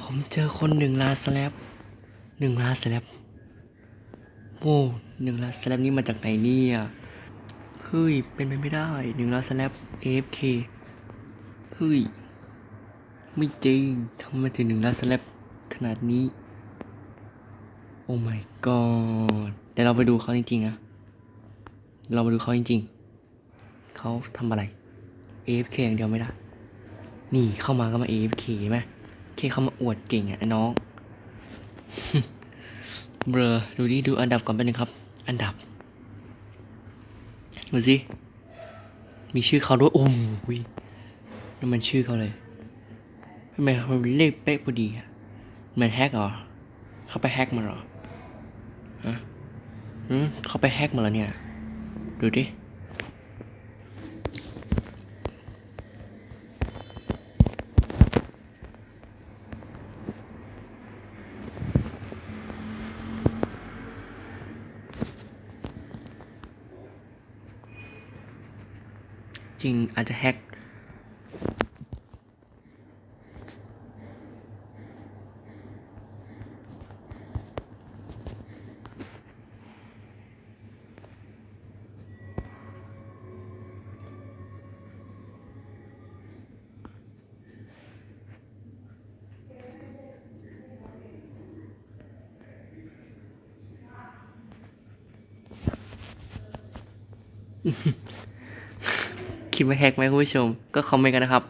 ผมเจอคนหนึ่งลาสแลบหนึ่งลาสแลบโว้หนึ่งลาสแลบนี่มาจากไหนเนี่ยเฮ้ย เป็นไปไม่ได้หนึ่งลาสแลบ AFK เฮ้ย ไม่จริงทำไมถึงหนึ่งลาสแลบขนาดนี้ โอ้ my god เดี๋ยวเราไปดูเขาจริงๆนะ เรามาดูเขาจริงๆ เขาทำอะไร AFK อย่างเดียวไม่ได้ นี่เข้ามาก็มา AFK เห็นไหม แค่เขามาอวดเก่งอะน้อง เบลอดูดิดูอันดับก่อนแป๊บนึงครับ อันดับ ดูสิ มีชื่อเขาด้วย โอ้ยนั่นมันชื่อเขาเลยทำไมมันเป็นเลขเป๊ะพอดีอะมันแฮกเหรอ เขาไปแฮกมาเหรอ ฮะอืมเขาไปแฮกมาแล้วเนี่ย ดูดิ จริงอาจจะแฮก คิดว่าแฮกไหมคุณผู้ชม ก็คอมเมนต์กันนะครับ